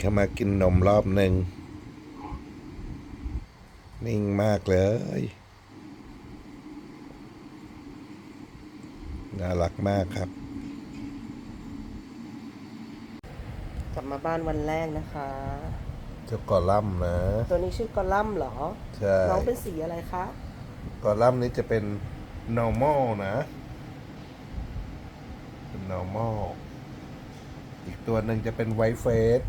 เข้ามากินนมรอบหนึ่ง นิ่งมากเลย น่ารักมากครับ กลับมาบ้านวันแรกนะคะ เจ้ากอลัมน์นะ ตัวนี้ชื่อกอลัมน์เหรอ ใช่ น้องเป็นสีอะไรคะ กอลัมน์นี้จะเป็น normal นะ เป็น normal อีกตัวหนึ่งจะเป็น white face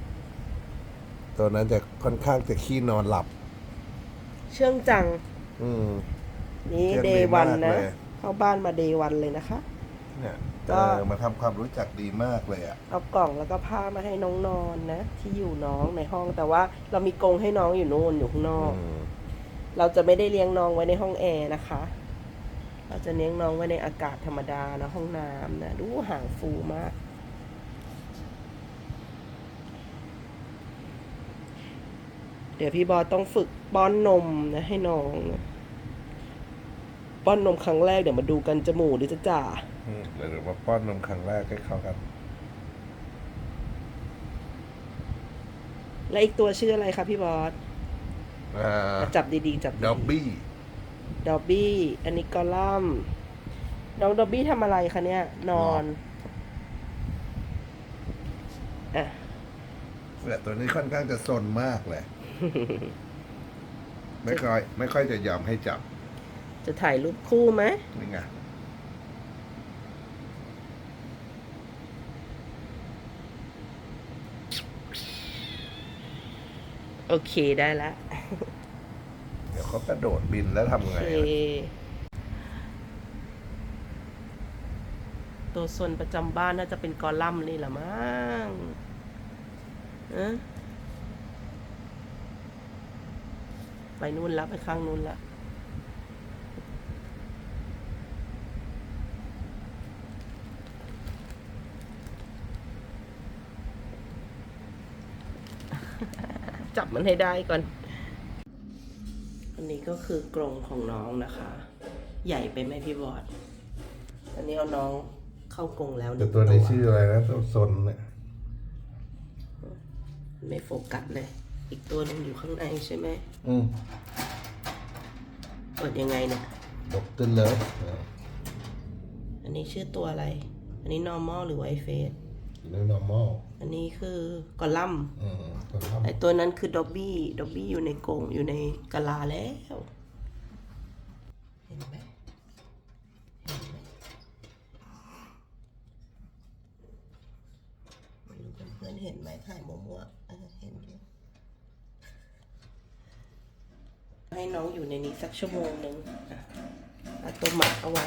ตัวนั้นจะค่อนข้างจะขี้นอนหลับ เชื่องจัง อืม นี่เชื่องเดดีย์วันมากนะ เลย เข้าบ้านมาเดย์วันเลยนะคะ เนี่ยก็ เออมาทำความรู้จักดีมากเลยอะ เอากล่องแล้วก็ผ้ามาให้น้องนอนนะ ที่อยู่น้องในห้องแต่ว่าเรามีกรงให้น้องอยู่นู่นอยู่ข้างนอก อืมเราจะไม่ได้เลี้ยงน้องไว้ในห้องแอร์นะคะ เราจะเลี้ยงน้องไว้ในอากาศธรรมดานะห้องน้ำนะ ดูห่างฟูมาก เดี๋ยวพี่บอสต้องฝึกป้อนนมนะให้น้องนะป้อนนมครั้งแรกเดี๋ยวมาดูกันจมูกหรือจะจ่าอืมเดี๋ยวมาป้อนนมครั้งแรกให้เขากัน และอีกตัวชื่ออะไรคะพี่บอสอ่าจับดีๆ จับดีๆดอบบี้ดอบบี้อันนี้กอลัมน์น้องดอบบี้ทำอะไรคะเนี่ย นอนอะ แต่ตัวนี้ค่อนข้างจะซนมากเลย ไม่ค่อยไม่ค่อยจะยอมให้จับ จะถ่ายรูปคู่ไหมนี่ไงโอเคได้ละเดี๋ยวเขากระโดดบินแล้วทำโอไงเคอะตัวส่วนประจำบ้านน่าจะเป็นกอลัมน์นี่แหละมั้งเอะ ไปนู่นละไปข้างนู่นละจับมันให้ได้ก่อน อันนี้ก็คือกรงของน้องนะคะ ใหญ่ไปไหมพี่บอดอันนี้เอาน้องเข้ากรงแล้วหแต่นึ่งตัวนี้ชื่ออะไรนะตัวซนเนี่ยไม่โฟกัสเลย อีกตัวหนึงอยู่ข้างในใช่ไหม อืมเปิดยังไงเนี่ยดกตึ้นเลยอันนี้ชื่อตัวอะไร อันนี้ normal หรือ white face เรื่อง normal อันนี้คือกอลัมน์อืมตัวลัมไอตัวนั้นคือดอบบี้ดอบบี้อยู่ในกรงอยู่ในกะลาแล้ว เห็นไหมเห็นไหมไม่รู้เพื่อนๆเห็นไหมถ่ายมัวๆเออเห็นอยู่ให้ น้องอยู่ในนี้สักชั่วโมงหนึ่งอะเอาตัวหมักเอาไว้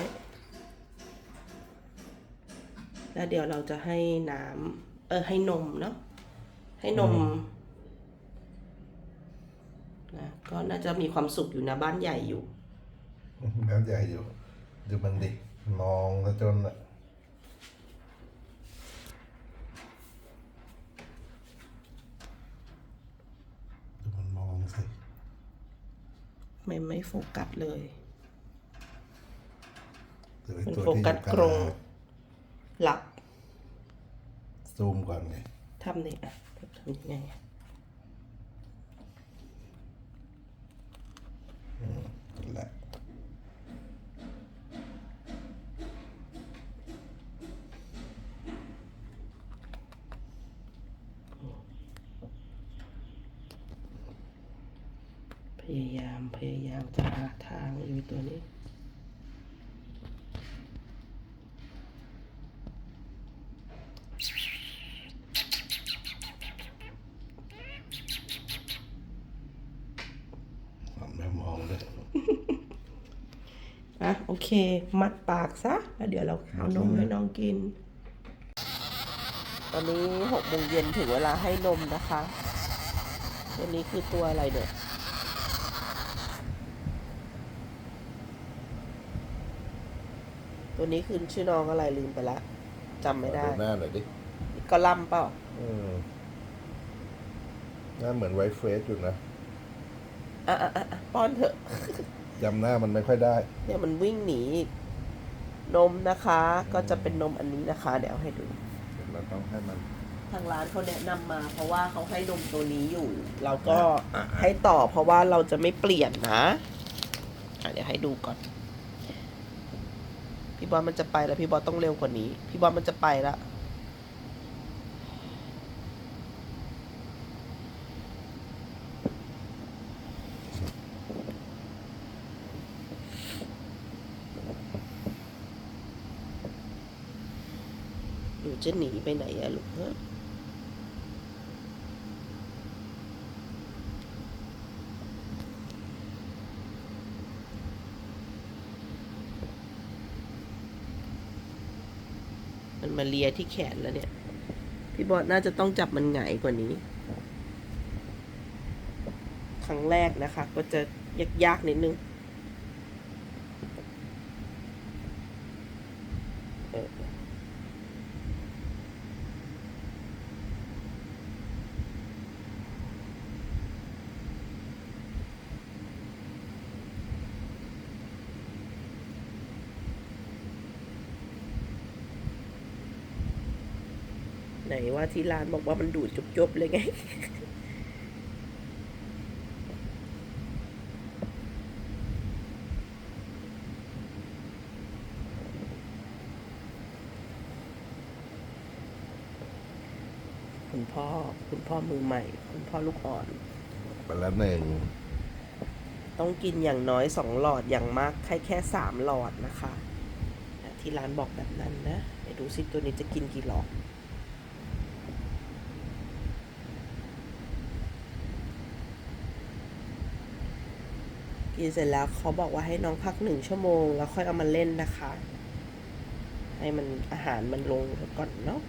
แล้วเดี๋ยวเราจะให้น้ำเออให้นมเนาะให้นมนะก็น่าจะมีความสุขอยู่นะบ้านใหญ่อยู่แล้วใหญ่อยู่ดูมันดิมองแล้วจนอะดูมันมองสิ ไม่ไม่โฟกัสเลยดูไอ้มันตัวโฟที่อกัสยู่กรงลางหลับ ซูมก่อนไงทำเนี่ยอะทำยังไงอะ นั่นแหละ พ ยายามพยายามจะหาทางอยู่ตัวนี้หันไปมองเลยอะโอเค มัดปากซะ แล้วเดี๋ยวเราเอานมให้น้องกิน ตอนนี้หกโมงเย็นถึงเวลาให้นมนะคะ ตัวนี้คือตัวอะไรเนี่ย ตัวนี้คือชื่อน้องอะไรลืมไปละจำไม่ได้ ดูหน้าหน่อยดิก็ล่ำเปล่า อืมหน้าเหมือนไวท์เฟสอยู่นะอะอะอะอะป้อนเถอะ จำหน้ามันไม่ค่อยได้ เนี่ยมันวิ่งหนีอีกนมนะคะ ก็จะเป็นนมอันนี้นะคะ เดี๋ยวให้ดูเราต้องให้มัน ทางร้านเขาแนะนำมา เพราะว่าเขาให้นมตัวนี้อยู่ เราก็ให้ต่อเพราะว่าเราจะไม่เปลี่ยนนะอะเดี๋ยวให้ดูก่อน พี่บอลมันจะไปแล้วพี่บอลต้องเร็วกว่านี้ พี่บอลมันจะไปแล้วหนูจะหนีไปไหนอะลูกฮะ มาเลียที่แขนแล้วเนี่ย พี่บอสน่าจะต้องจับมันหงายกว่านี้ ครั้งแรกนะคะ ก็จะยากๆนิดนึง เออ ว่าที่ร้านบอกว่ามันดูดจบๆเลยไง คุณพ่อ คุณพ่อมือใหม่ คุณพ่อลูกอ่อน ไปแล้วหนึ่ง ต้องกินอย่างน้อยสองหลอดอย่างมากแค่แค่สามหลอดนะคะอะที่ร้านบอกแบบนั้นนะ ไปดูสิตัวนี้จะกินกี่หลอด กินเสร็จแล้วเขาบอกว่าให้น้องพักหนึ่งชั่วโมง แล้วค่อยเอามาเล่นนะคะ ให้มันอาหารมันลงก่อนเนาะ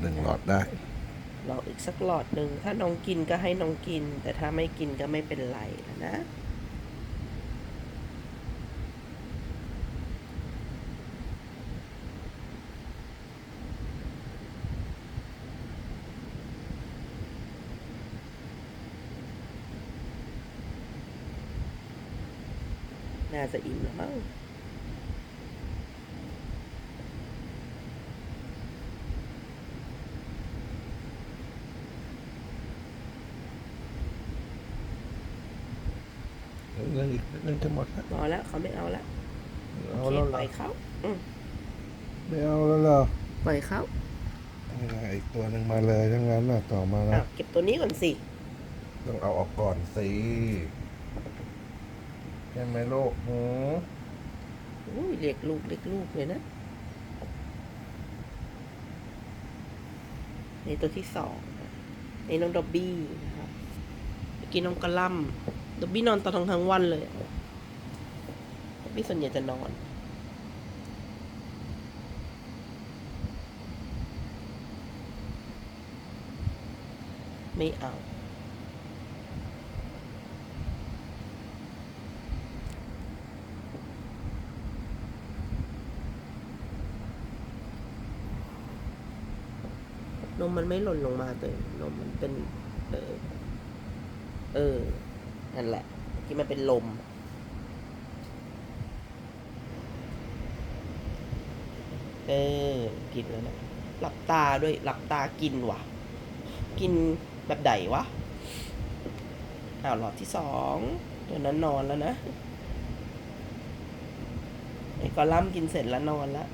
หนึ่งหลอดได้ อีกสักหลอดหนึ่ง ถ้าน้องกินก็ให้น้องกิน แต่ถ้าไม่กินก็ไม่เป็นไรนะน่าจะอิ่มแล้วมั้ง เรื่องอีกเรื่องจะหมดแล้วพอแล้วเขาไม่เอาแล้วเอาโอเคแล้วปเหรล่ออยเขาอืมไม่เอาแล้วเหรอปล่อยเขาไม่ได้อีกตัวหนึ่งมาเลยทั้งนั้นน่ะต่อมาอ้านะวเก็บตัวนี้ก่อนสิ ต้องเอาออกก่อนสิใช่ไหมลูกหืออุ้ยเรียกลูกเรียกลูกเลยนะในตัวที่สองในน้องดอบบี้นะครับเมื่อกี้น้องกระหล่ำ ดบบี้นอนตลอนทั้งวันเลยดบบี้ส่วนใหญ่จะนอน ไม่เอานมมันไม่หล่นลงมาตัวนมมันเป็น เออ เออ นั่นแหละ ที่มันเป็นลม เออ กินแล้วนะ หลับตาด้วยหลับตากินว่ะกินแบบใดวะอ้าวหลอดที่สองตัวนั้นนอนแล้วนะไอ้กอลัมกินเสร็จแล้วนอนแล้ว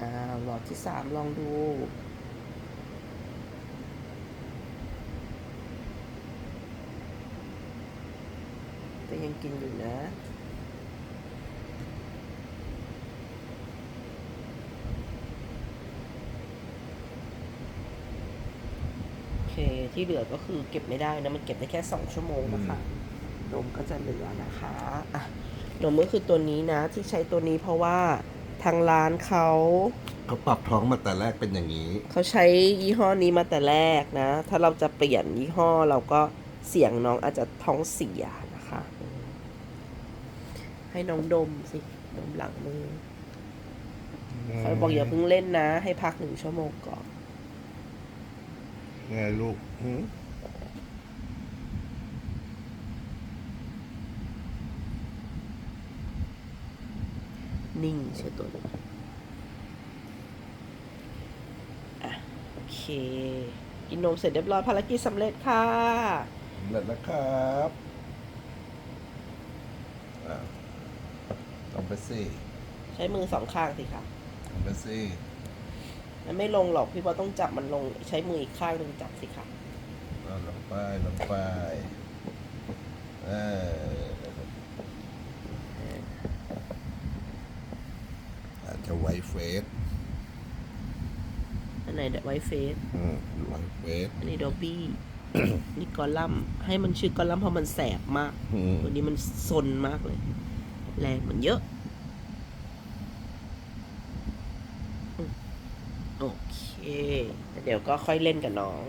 อ่าห ลอดที่สามลองดู แต่ยังกินอยู่นะโอเคที่เหลือก็คือเก็บไม่ได้นะมันเก็บได้แค่สองชั่วโมงนะคะนมก็จะเหลือนะคะอะนมก็คือตัวนี้นะที่ใช้ตัวนี้เพราะว่า ทางร้านเขาเขาปรับท้องมาแต่แรกเป็นอย่างนี้ เขาใช้ยี่ห้อนี้มาแต่แรกนะ ถ้าเราจะเปลี่ยนยี่ห้อเราก็เสียงน้องอาจจะท้องเสียนะคะ ให้น้องดมสิดมหลังมือเขาบอกอย่าเพิ่งเล่นนะ ให้พักหนึ่งชั่วโมงก่อน ไงลูก นิ่งเชื่อตัวนี้อะโอเคกินนมเสร็จเรียบร้อยภารกิจสำเร็จค่ะสำเร็จแล้วครับอะลองไปสิใช้มือสองข้างสิค่ะลองไปสิมันไม่ลงหรอกพี่ว่าต้องจับมันลงใช้มืออีกข้างหนึ่งจับสิค่ะเอาลงไปลงไปเอออา จจะไวเฟสอันไหนไวเฟสอืมไวเฟสอันนี้ดอบบี้ นี่กอลัมน์ให้มันชื่อกอลัมน์เพราะมันแสบมาก อืมตัวนี้มันซนมากเลย แรงมันเยอะอืมโอเค เดี๋ยวก็ค่อยเล่นกับน้อง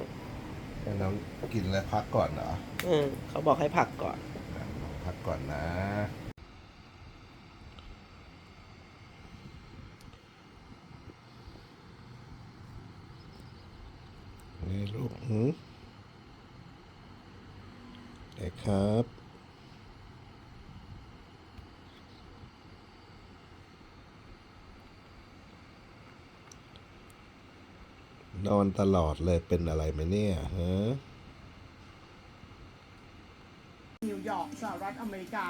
ให้น้องกินแล้วพักก่อนเหรอเออเขาบอกให้พักก่อน อะน้องพักก่อนนะ นี่ลูกหืมไอ้ครับนอนตลอดเลยเป็นอะไรไหมเนี่ยฮะนิวยอร์กสหรัฐอเมริกา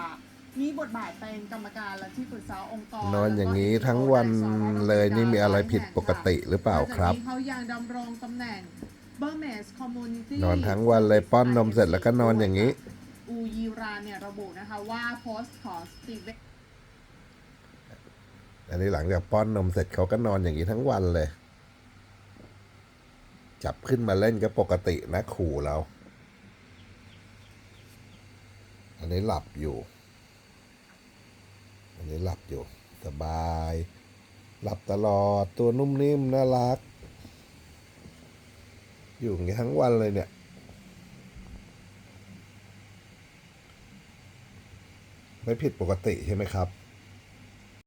มีบทบาทเป็นกรรมการและที่ปรึกษาองค์กรนอนอย่างนี้ทั้งวันเลยนี่มีอะไรผิดปกติหรือเปล่าครับนอกจากนี้เขายังดำรงตำแหน่ง Burmese Community นอนทั้งวันเลยป้อนนมเสร็จแล้วก็นอนอย่างนี้ อูยีรานเนี่ยระบุนะคะว่าโพสต์ของสตีเวนอันนี้หลังจากป้อนนมเสร็จเขาก็นอนอย่างนี้ทั้งวันเลย จับขึ้นมาเล่นก็ปกตินะขู่เรา อันนี้หลับอยู่ อันนี้หลับอยู่ สบาย หลับตลอดตัวนุ่มนิ่มน่ารัก อยู่อย่างนี้ทั้งวันเลยเนี่ย ไม่ผิดปกติใช่ไหมครับ